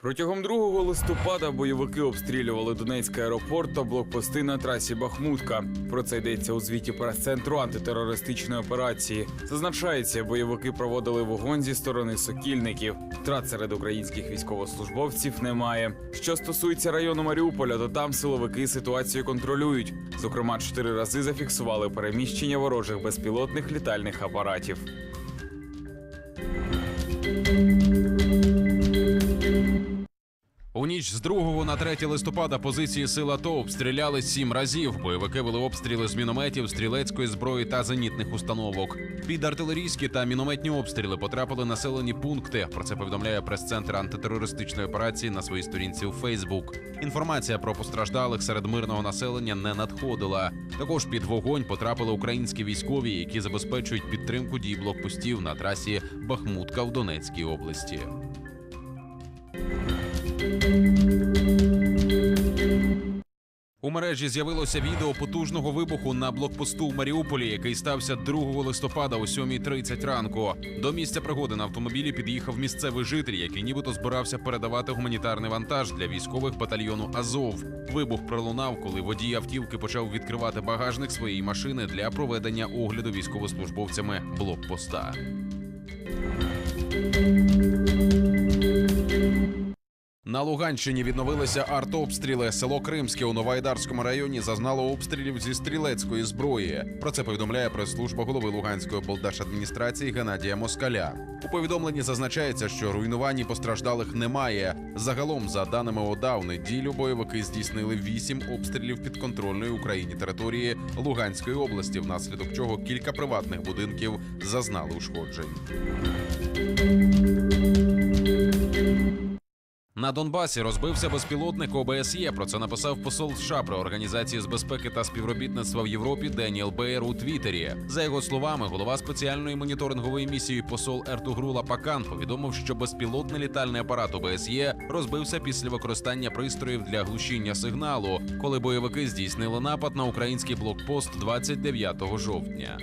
Протягом 2 листопада бойовики обстрілювали Донецький аеропорт та блокпости на трасі Бахмутка. Про це йдеться у звіті прес-центру антитерористичної операції. Зазначається, бойовики проводили вогонь зі сторони сокільників. Втрат серед українських військовослужбовців немає. Що стосується району Маріуполя, то там силовики ситуацію контролюють. Зокрема, чотири рази зафіксували переміщення ворожих безпілотних літальних апаратів. Ніч з 2 на 3 листопада позиції сил АТО обстріляли сім разів. Бойовики вели обстріли з мінометів, стрілецької зброї та зенітних установок. Під артилерійські та мінометні обстріли потрапили населені пункти. Про це повідомляє прес-центр антитерористичної операції на своїй сторінці у Фейсбук. Інформація про постраждалих серед мирного населення не надходила. Також під вогонь потрапили українські військові, які забезпечують підтримку дій блокпостів на трасі Бахмутка в Донецькій області. У мережі з'явилося відео потужного вибуху на блокпосту в Маріуполі, який стався 2 листопада о 7.30 ранку. До місця пригоди на автомобілі під'їхав місцевий житель, який нібито збирався передавати гуманітарний вантаж для військових батальйону Азов. Вибух пролунав, коли водій автівки почав відкривати багажник своєї машини для проведення огляду військовослужбовцями блокпоста. На Луганщині відновилися артобстріли. Село Кримське у Новоайдарському районі зазнало обстрілів зі стрілецької зброї. Про це повідомляє прес-служба голови Луганської облдержадміністрації Геннадія Москаля. У повідомленні зазначається, що руйнувань постраждалих немає. Загалом, за даними ОДА, у неділю бойовики здійснили вісім обстрілів підконтрольної Україні території Луганської області, внаслідок чого кілька приватних будинків зазнали ушкоджень. На Донбасі розбився безпілотник ОБСЄ. Про це написав посол США при організації з безпеки та співробітництва в Європі Деніел Бейер у Твіттері. За його словами, голова спеціальної моніторингової місії посол Ертугрула Пакан повідомив, що безпілотний літальний апарат ОБСЄ розбився після використання пристроїв для глушіння сигналу, коли бойовики здійснили напад на український блокпост 29 жовтня.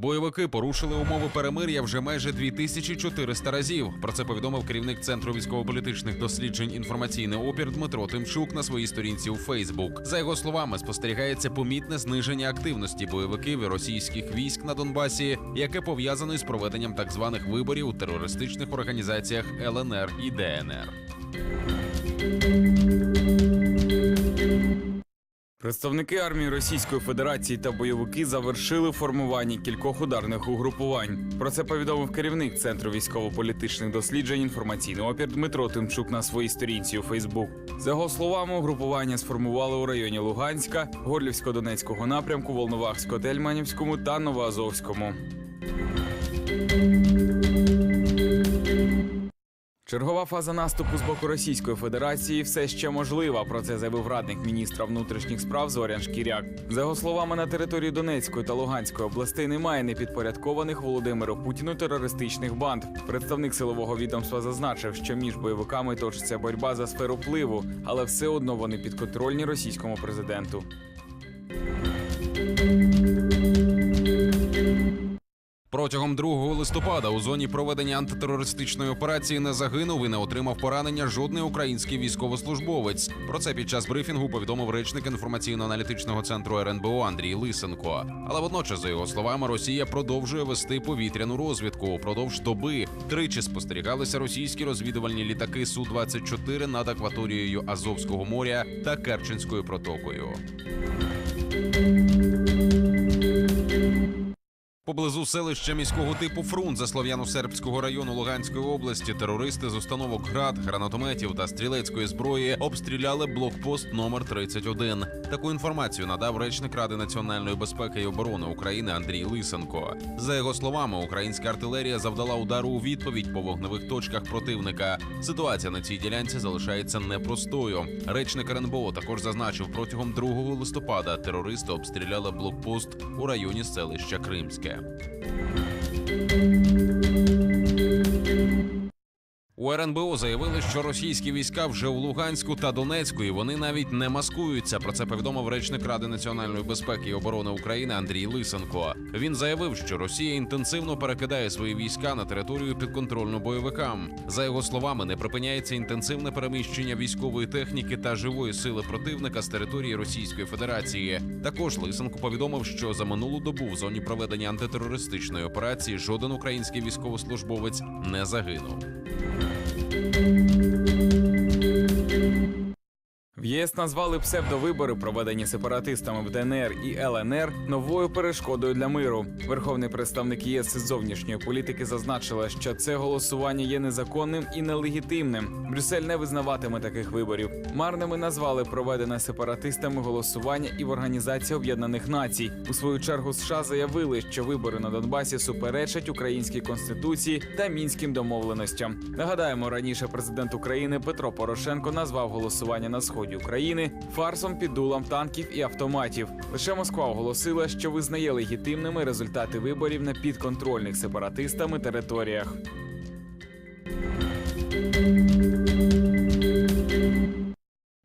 Бойовики порушили умови перемир'я вже майже 2400 разів. Про це повідомив керівник центру військово-політичних досліджень інформаційний опір Дмитро Тимчук на своїй сторінці у Фейсбук. За його словами, спостерігається помітне зниження активності бойовиків і російських військ на Донбасі, яке пов'язане з проведенням так званих виборів у терористичних організаціях ЛНР і ДНР. Представники армії Російської Федерації та бойовики завершили формування кількох ударних угрупувань. Про це повідомив керівник центру військово-політичних досліджень інформаційний опір Дмитро Тимчук на своїй сторінці у Фейсбук. За його словами, угрупування сформували у районі Луганська, Горлівсько-Донецького напрямку, Волновахсько-Тельманівському та Новоазовському. Чергова фаза наступу з боку Російської Федерації все ще можлива. Про це заявив радник міністра внутрішніх справ Зорян Шкіряк. За його словами, на території Донецької та Луганської областей немає непідпорядкованих Володимиру Путіну терористичних банд. Представник силового відомства зазначив, що між бойовиками точиться боротьба за сферу впливу, але все одно вони підконтрольні російському президенту. Протягом 2 листопада у зоні проведення антитерористичної операції не загинув і не отримав поранення жодний український військовослужбовець. Про це під час брифінгу повідомив речник інформаційно-аналітичного центру РНБО Андрій Лисенко. Але водночас, за його словами, Росія продовжує вести повітряну розвідку. Упродовж доби тричі спостерігалися російські розвідувальні літаки су 24 над акваторією Азовського моря та Керченською протокою. Поблизу селища міського типу Фрунзе Слов'яно-Сербського району Луганської області терористи з установок град, гранатометів та стрілецької зброї обстріляли блокпост номер 31. Таку інформацію надав речник Ради національної безпеки і оборони України Андрій Лисенко. За його словами, українська артилерія завдала удару у відповідь по вогневих точках противника. Ситуація на цій ділянці залишається непростою. Речник РНБО також зазначив, протягом 2 листопада терористи обстріляли блокпост у районі селища Кримське. Música РНБО заявили, що російські війська вже у Луганську та Донецьку, і вони навіть не маскуються. Про це повідомив речник Ради національної безпеки і оборони України Андрій Лисенко. Він заявив, що Росія інтенсивно перекидає свої війська на територію підконтрольну бойовикам. За його словами, не припиняється інтенсивне переміщення військової техніки та живої сили противника з території Російської Федерації. Також Лисенко повідомив, що за минулу добу в зоні проведення антитерористичної операції жоден український військовослужбовець не загинув. Thank you. В ЄС назвали псевдовибори, проведені сепаратистами в ДНР і ЛНР, новою перешкодою для миру. Верховний представник ЄС із зовнішньої політики зазначила, що це голосування є незаконним і нелегітимним. Брюссель не визнаватиме таких виборів. Марними назвали проведене сепаратистами голосування і в Організації Об'єднаних Націй. У свою чергу США заявили, що вибори на Донбасі суперечать українській конституції та мінським домовленостям. Нагадаємо, раніше президент України Петро Порошенко назвав голосування на сході України фарсом під дулом танків і автоматів. Лише Москва оголосила, що визнає легітимними результати виборів на підконтрольних сепаратистами територіях.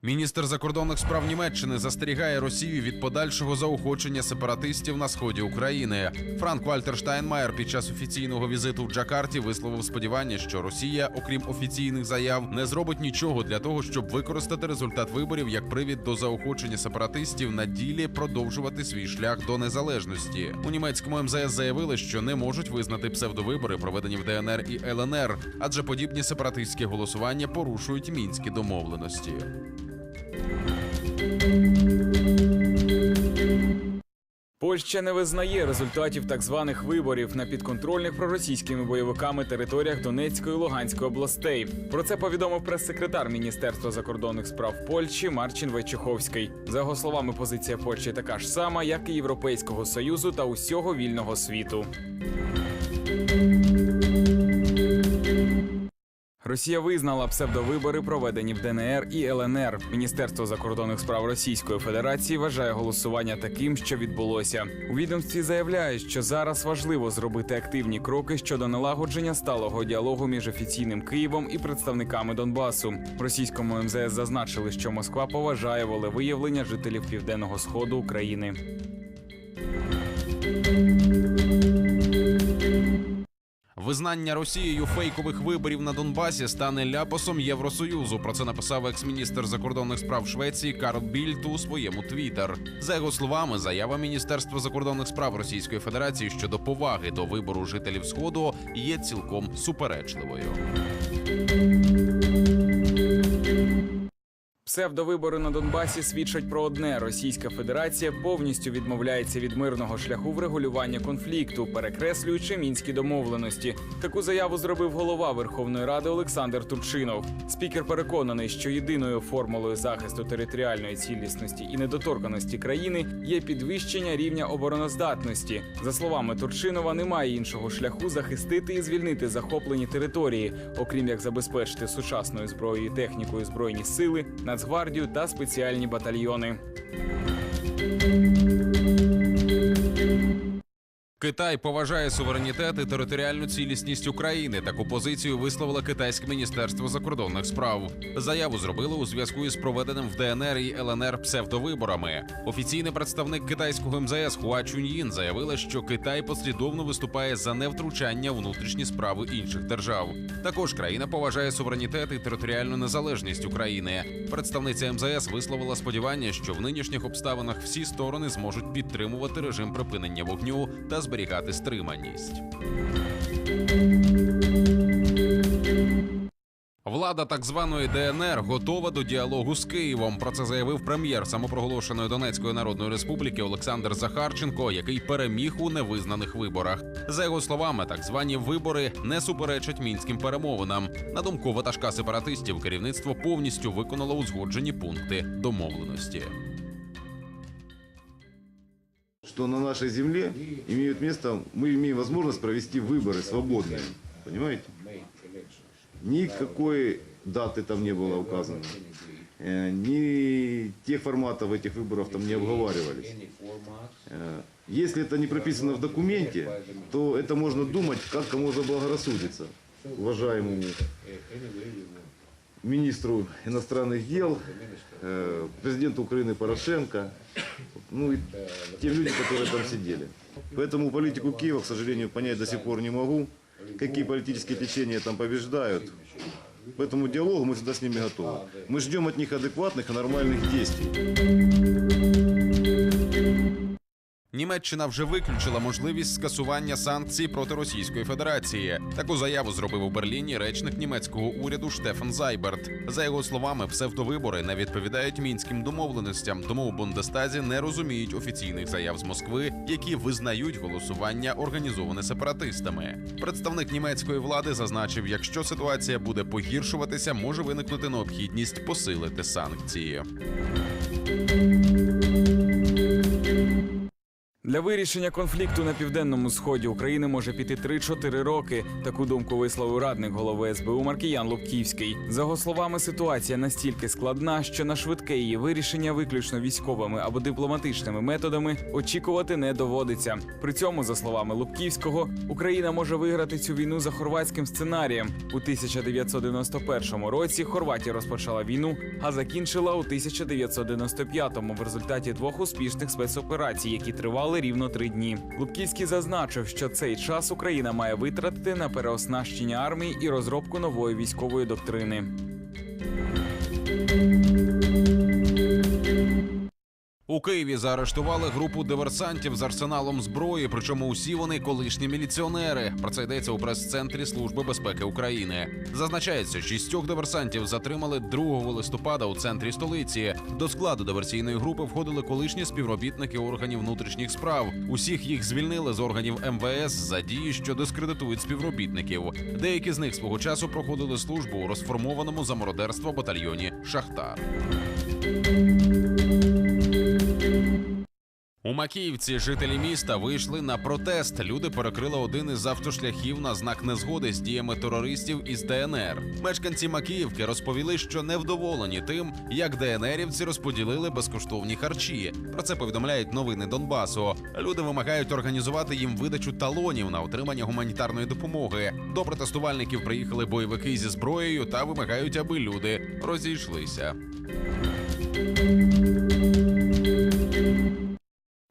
Міністр закордонних справ Німеччини застерігає Росію від подальшого заохочення сепаратистів на сході України. Франк Вальтер Штайнмаєр під час офіційного візиту в Джакарті висловив сподівання, що Росія, окрім офіційних заяв, не зробить нічого для того, щоб використати результат виборів як привід до заохочення сепаратистів на ділі продовжувати свій шлях до незалежності. У німецькому МЗС заявили, що не можуть визнати псевдовибори, проведені в ДНР і ЛНР, адже подібні сепаратистські голосування порушують мінські домовленості. Польща не визнає результатів так званих виборів на підконтрольних проросійськими бойовиками територіях Донецької і Луганської областей. Про це повідомив прес-секретар Міністерства закордонних справ Польщі Марчин Войчеховський. За його словами, позиція Польщі така ж сама, як і Європейського союзу та усього вільного світу. Росія визнала псевдовибори, проведені в ДНР і ЛНР. Міністерство закордонних справ Російської Федерації вважає голосування таким, що відбулося. У відомстві заявляють, що зараз важливо зробити активні кроки щодо налагодження сталого діалогу між офіційним Києвом і представниками Донбасу. В російському МЗС зазначили, що Москва поважає волевиявлення жителів південного сходу України. Визнання Росією фейкових виборів на Донбасі стане ляпосом Євросоюзу. Про це написав екс-міністр закордонних справ Швеції Карл Більт у своєму твіттер. За його словами, заява Міністерства закордонних справ Російської Федерації щодо поваги до вибору жителів Сходу є цілком суперечливою. Псевдовибори на Донбасі свідчать про одне: Російська Федерація повністю відмовляється від мирного шляху врегулювання конфлікту, перекреслюючи мінські домовленості. Таку заяву зробив голова Верховної Ради Олександр Турчинов. Спікер переконаний, що єдиною формулою захисту територіальної цілісності і недоторканості країни є підвищення рівня обороноздатності. За словами Турчинова, немає іншого шляху захистити і звільнити захоплені території, окрім як забезпечити сучасною зброєю і технікою збройні сили, Нацгвардію та спеціальні батальйони. Китай поважає суверенітет і територіальну цілісність України. Таку позицію висловило китайське міністерство закордонних справ. Заяву зробили у зв'язку із проведеним в ДНР і ЛНР псевдовиборами. Офіційний представник китайського МЗС Хуа Чуньїн заявила, що Китай послідовно виступає за невтручання внутрішні справи інших держав. Також країна поважає суверенітет і територіальну незалежність України. Представниця МЗС висловила сподівання, що в нинішніх обставинах всі сторони зможуть підтримувати режим припинення вогню та зберігати стриманість. Влада так званої ДНР готова до діалогу з Києвом. Про це заявив прем'єр самопроголошеної Донецької народної республіки Олександр Захарченко, який переміг у невизнаних виборах. За його словами, так звані вибори не суперечать мінським перемовинам. На думку ватажка сепаратистів, керівництво повністю виконало узгоджені пункти домовленості. Что на нашей земле имеют место, мы имеем возможность провести выборы свободные. Понимаете? Никакой даты там не было указано. Э, Ни тех форматов этих выборов там не обговаривались. Э, Если это не прописано в документе, то это можно думать, как кому заблагорассудится. уважаемому министру иностранных дел, э, президенту Украины Порошенко, ну и тем людям, которые там сидели. Поэтому политику Киева, к сожалению, понять до сих пор не могу, какие политические течения там побеждают. По этому диалогу мы всегда с ними готовы. Мы ждем от них адекватных и нормальных действий. Німеччина вже виключила можливість скасування санкцій проти Російської Федерації. Таку заяву зробив у Берліні речник німецького уряду Штефан Зайберт. За його словами, псевдовибори не відповідають мінським домовленостям, тому у Бундестазі не розуміють офіційних заяв з Москви, які визнають голосування організоване сепаратистами. Представник німецької влади зазначив, якщо ситуація буде погіршуватися, може виникнути необхідність посилити санкції. Для вирішення конфлікту на південному сході України може піти 3-4 роки. Таку думку висловив радник голови СБУ Маркіян Лубківський. За його словами, ситуація настільки складна, що на швидке її вирішення, виключно військовими або дипломатичними методами, очікувати не доводиться. При цьому, за словами Лубківського, Україна може виграти цю війну за хорватським сценарієм. У 1991 році Хорватія розпочала війну, а закінчила у 1995-му в результаті двох успішних спецоперацій, які тривали рівно три дні. Лубківський зазначив, що цей час Україна має витратити на переоснащення армії і розробку нової військової доктрини. У Києві заарештували групу диверсантів з арсеналом зброї, причому усі вони колишні міліціонери. Про це йдеться у прес-центрі Служби безпеки України. Зазначається, шістьох диверсантів затримали 2 листопада у центрі столиці. До складу диверсійної групи входили колишні співробітники органів внутрішніх справ. Усіх їх звільнили з органів МВС за дії, що дискредитують співробітників. Деякі з них свого часу проходили службу у розформованому за мародерство батальйоні Шахтар. У Макіївці жителі міста вийшли на протест. Люди перекрили один із автошляхів на знак незгоди з діями терористів із ДНР. Мешканці Макіївки розповіли, що невдоволені тим, як ДНРівці розподілили безкоштовні харчі. Про це повідомляють новини Донбасу. Люди вимагають організувати їм видачу талонів на отримання гуманітарної допомоги. До протестувальників приїхали бойовики зі зброєю та вимагають, аби люди розійшлися.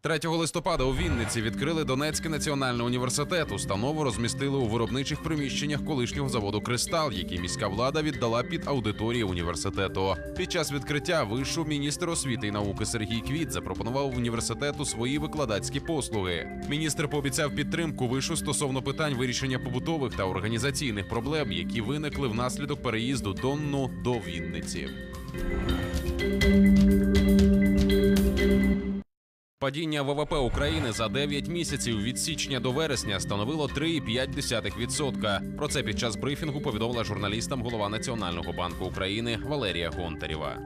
3 листопада у Вінниці відкрили Донецький національний університет. Установу розмістили у виробничих приміщеннях колишнього заводу Кристал, який міська влада віддала під аудиторії університету. Під час відкриття вийшов міністр освіти і науки Сергій Квіт запропонував університету свої викладацькі послуги. Міністр пообіцяв підтримку вишу стосовно питань вирішення побутових та організаційних проблем, які виникли внаслідок переїзду Донну до Вінниці. Падіння ВВП України за 9 місяців від січня до вересня становило 3,5%. Про це під час брифінгу повідомила журналістам голова Національного банку України Валерія Гонтарєва.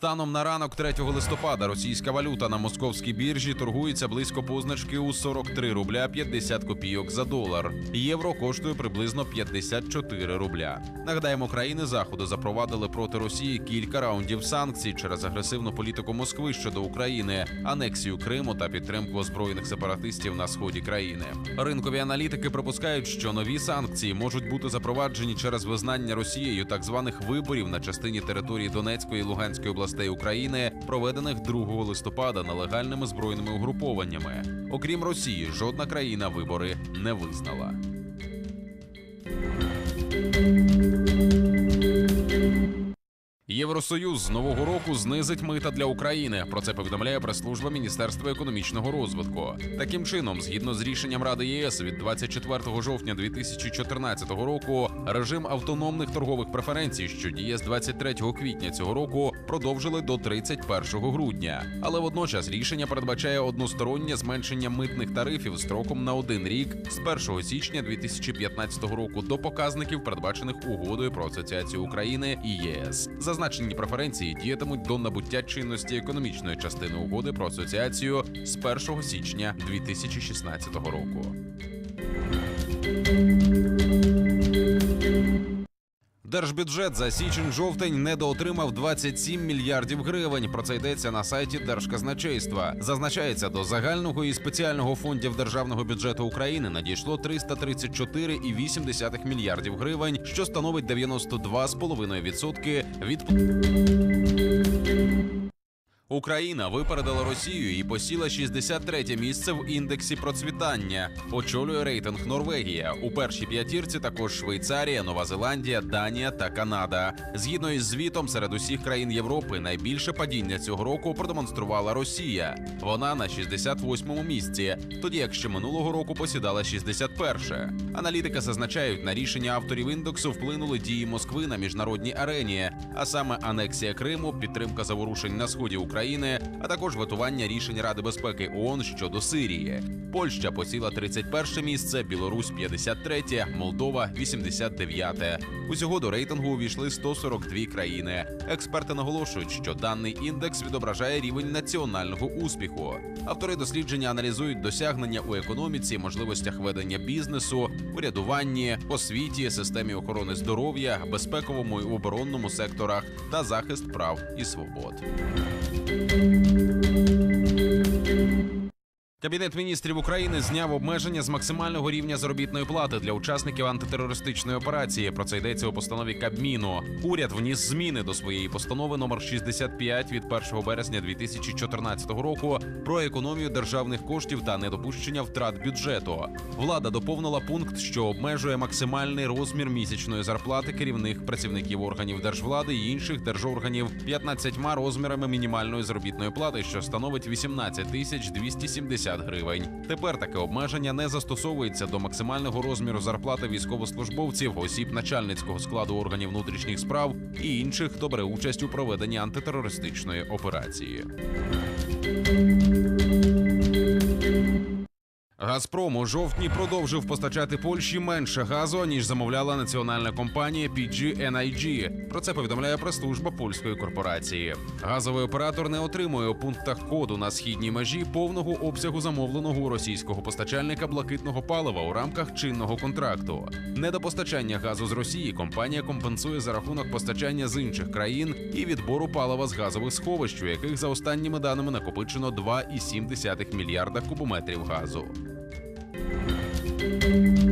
Станом на ранок 3 листопада російська валюта на московській біржі торгується близько позначки у 43 рубля 50 копійок за долар. Євро коштує приблизно 54 рубля. Нагадаємо, країни заходу запровадили проти Росії кілька раундів санкцій через агресивну політику Москви щодо України, анексію Криму та підтримку озброєних сепаратистів на сході країни. Ринкові аналітики припускають, що нові санкції можуть бути запроваджені через визнання Росією так званих виборів на частині території Донецької і Луганської областей України, проведених 2 листопада нелегальними збройними угрупованнями. Окрім Росії, жодна країна вибори не визнала. Євросоюз з нового року знизить мита для України. Про це повідомляє прес-служба Міністерства економічного розвитку. Таким чином, згідно з рішенням Ради ЄС від 24 жовтня 2014 року, режим автономних торгових преференцій, що діє з 23 квітня цього року, продовжили до 31 грудня. Але водночас рішення передбачає одностороннє зменшення митних тарифів строком на один рік з 1 січня 2015 року до показників, передбачених угодою про асоціацію України і ЄС. Зазначені преференції діятимуть до набуття чинності економічної частини угоди про асоціацію з 1 січня 2016 року. Держбюджет за січень-жовтень недоотримав 27 мільярдів гривень. Про це йдеться на сайті Держказначейства. Зазначається, до загального і спеціального фондів державного бюджету України надійшло 334,8 мільярдів гривень, що становить 92,5% від Україна випередила Росію і посіла 63 місце в індексі процвітання. Очолює рейтинг Норвегія. У першій п'ятірці також Швейцарія, Нова Зеландія, Данія та Канада. Згідно із звітом, серед усіх країн Європи найбільше падіння цього року продемонструвала Росія. Вона на 68-му місці, тоді як ще минулого року посідала 61-ше. Аналітики зазначають, на рішення авторів індексу вплинули дії Москви на міжнародній арені, а саме анексія Криму, підтримка заворушень на сході України, а також ветування рішень Ради безпеки ООН щодо Сирії. Польща посіла 31 місце, Білорусь 53, Молдова 89. Усього до рейтингу увійшли 142 країни. Експерти наголошують, що даний індекс відображає рівень національного успіху. Автори дослідження аналізують досягнення у економіці, можливостях ведення бізнесу, урядуванні, освіті, системі охорони здоров'я, безпековому і оборонному секторах та захист прав і свобод. Música Кабінет міністрів України зняв обмеження з максимального рівня заробітної плати для учасників антитерористичної операції. Про це йдеться у постанові Кабміну. Уряд вніс зміни до своєї постанови номер 65 від 1 березня 2014 року про економію державних коштів та недопущення втрат бюджету. Влада доповнила пункт, що обмежує максимальний розмір місячної зарплати керівних працівників органів держвлади і інших держорганів 15 розмірами мінімальної заробітної плати, що становить 18 тисяч 270 гривень. Тепер таке обмеження не застосовується до максимального розміру зарплати військовослужбовців, осіб начальницького складу органів внутрішніх справ і інших, хто бере участь у проведенні антитерористичної операції. Газпром у жовтні продовжив постачати Польщі менше газу ніж замовляла національна компанія PGNiG. Про це повідомляє прес-служба польської корпорації. Газовий оператор не отримує у пунктах коду на східній межі повного обсягу замовленого у російського постачальника блакитного палива у рамках чинного контракту. Недопостачання газу з Росії компанія компенсує за рахунок постачання з інших країн і відбору палива з газових сховищ, у яких за останніми даними накопичено 2,7 мільярда кубометрів газу. Thank you.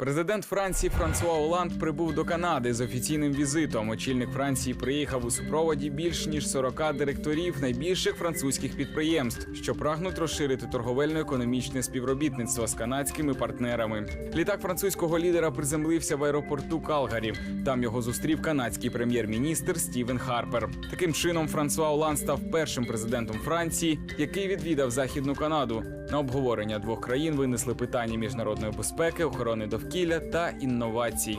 Президент Франції Франсуа Оланд прибув до Канади з офіційним візитом. Очільник Франції приїхав у супроводі більш ніж 40 директорів найбільших французьких підприємств, що прагнуть розширити торговельно-економічне співробітництво з канадськими партнерами. Літак французького лідера приземлився в аеропорту Калгарі. Там його зустрів канадський прем'єр-міністр Стівен Харпер. Таким чином, Франсуа Оланд став першим президентом Франції, який відвідав Західну Канаду. На обговорення двох країн винесли питання міжнародної безпеки, охорони довкілля та інновацій.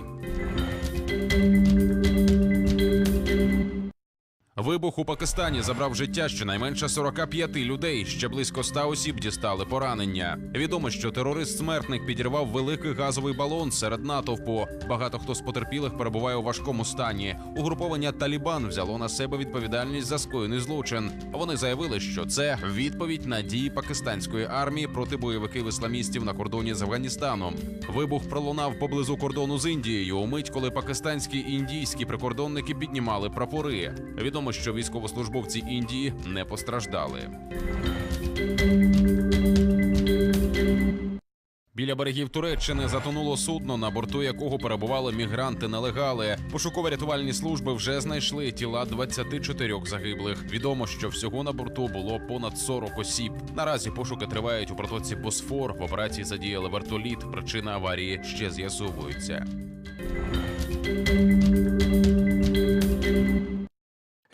Вибух у Пакистані забрав життя щонайменше 45 людей. Ще близько 100 осіб дістали поранення. Відомо, що терорист-смертник підірвав великий газовий балон серед натовпу. Багато хто з потерпілих перебуває у важкому стані. Угруповання Талібан взяло на себе відповідальність за скоєний злочин. Вони заявили, що це відповідь на дії пакистанської армії проти бойовиків ісламістів на кордоні з Афганістаном. Вибух пролунав поблизу кордону з Індією. У мить, коли пакистанські і індійські прикордонники піднімали прапори. Відомо, що військовослужбовці Індії не постраждали. Біля берегів Туреччини затонуло судно, на борту якого перебували мігранти-нелегали. Пошуково-рятувальні служби вже знайшли тіла 24 загиблих. Відомо, що всього на борту було понад 40 осіб. Наразі пошуки тривають у протоці Босфор. В операції задіяли вертоліт. Причина аварії ще з'ясовується.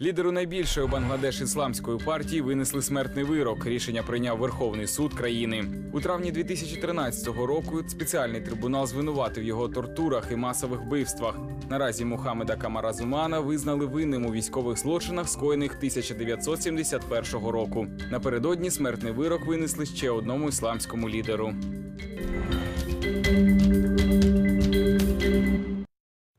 Лідеру найбільшої Бангладеш ісламської партії винесли смертний вирок. Рішення прийняв Верховний суд країни. У травні 2013 року спеціальний трибунал звинуватив його тортурах і масових вбивствах. Наразі Мухаммеда Камаразумана визнали винним у військових злочинах, скоєних 1971 року. Напередодні смертний вирок винесли ще одному ісламському лідеру.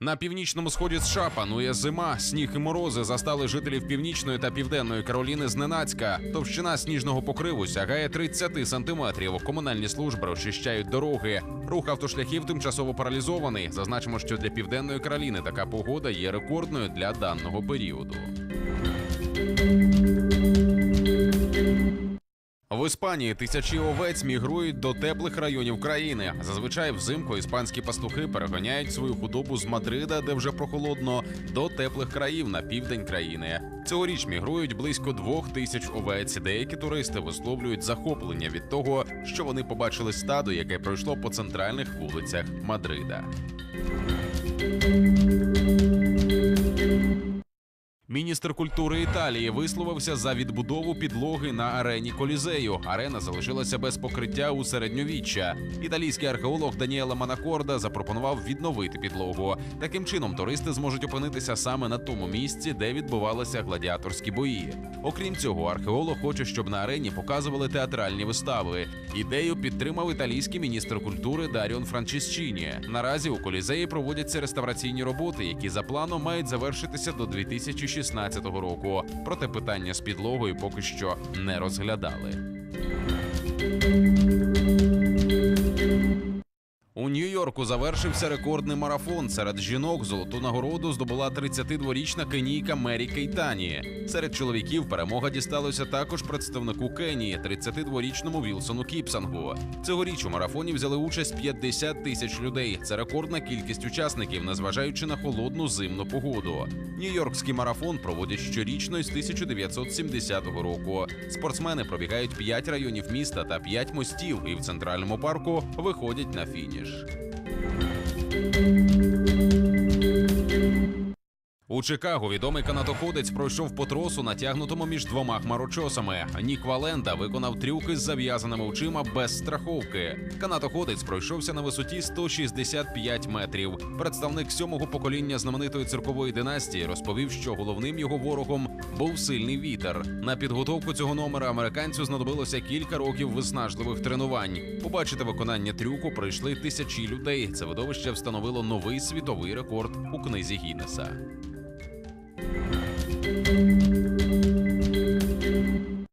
На північному сході США панує зима. Сніг і морози застали жителів північної та південної Кароліни зненацька. Товщина сніжного покриву сягає 30 сантиметрів. Комунальні служби розчищають дороги. Рух автошляхів тимчасово паралізований. Зазначимо, що для південної Кароліни така погода є рекордною для даного періоду. В Іспанії тисячі овець мігрують до теплих районів країни. Зазвичай взимку іспанські пастухи переганяють свою худобу з Мадрида, де вже прохолодно, до теплих країв на південь країни. Цьогоріч мігрують близько двох тисяч овець. Деякі туристи висловлюють захоплення від того, що вони побачили стадо, яке пройшло по центральних вулицях Мадрида. Міністр культури Італії висловився за відбудову підлоги на арені Колізею. Арена залишилася без покриття у середньовіччя. Італійський археолог Даніела Манакорда запропонував відновити підлогу. Таким чином, туристи зможуть опинитися саме на тому місці, де відбувалися гладіаторські бої. Окрім цього, археолог хоче, щоб на арені показували театральні вистави. Ідею підтримав італійський міністр культури Даріон Франчесчіні. Наразі у колізеї проводяться реставраційні роботи, які за планом мають завершитися до 2016 року. Проте питання з підлогою поки що не розглядали. У Нью-Йорку завершився рекордний марафон. Серед жінок золоту нагороду здобула 32-річна кенійка Мері Кейтані. Серед чоловіків перемога дісталася також представнику Кенії, 32-річному Вілсону Кіпсангу. Цьогоріч у марафоні взяли участь 50 тисяч людей. Це рекордна кількість учасників, незважаючи на холодну зимну погоду. Нью-Йоркський марафон проводять щорічно з 1970 року. Спортсмени пробігають 5 районів міста та 5 мостів, і в центральному парку виходять на фініш. Deus. У Чикаго відомий канатоходець пройшов по тросу, натягнутому між двома хмарочосами. Нік Валенда виконав трюки з зав'язаними очима без страховки. Канатоходець пройшовся на висоті 165 метрів. Представник сьомого покоління знаменитої циркової династії розповів, що головним його ворогом був сильний вітер. На підготовку цього номера американцю знадобилося кілька років виснажливих тренувань. Побачити виконання трюку прийшли тисячі людей. Це видовище встановило новий світовий рекорд у книзі Гіннеса. Thank you.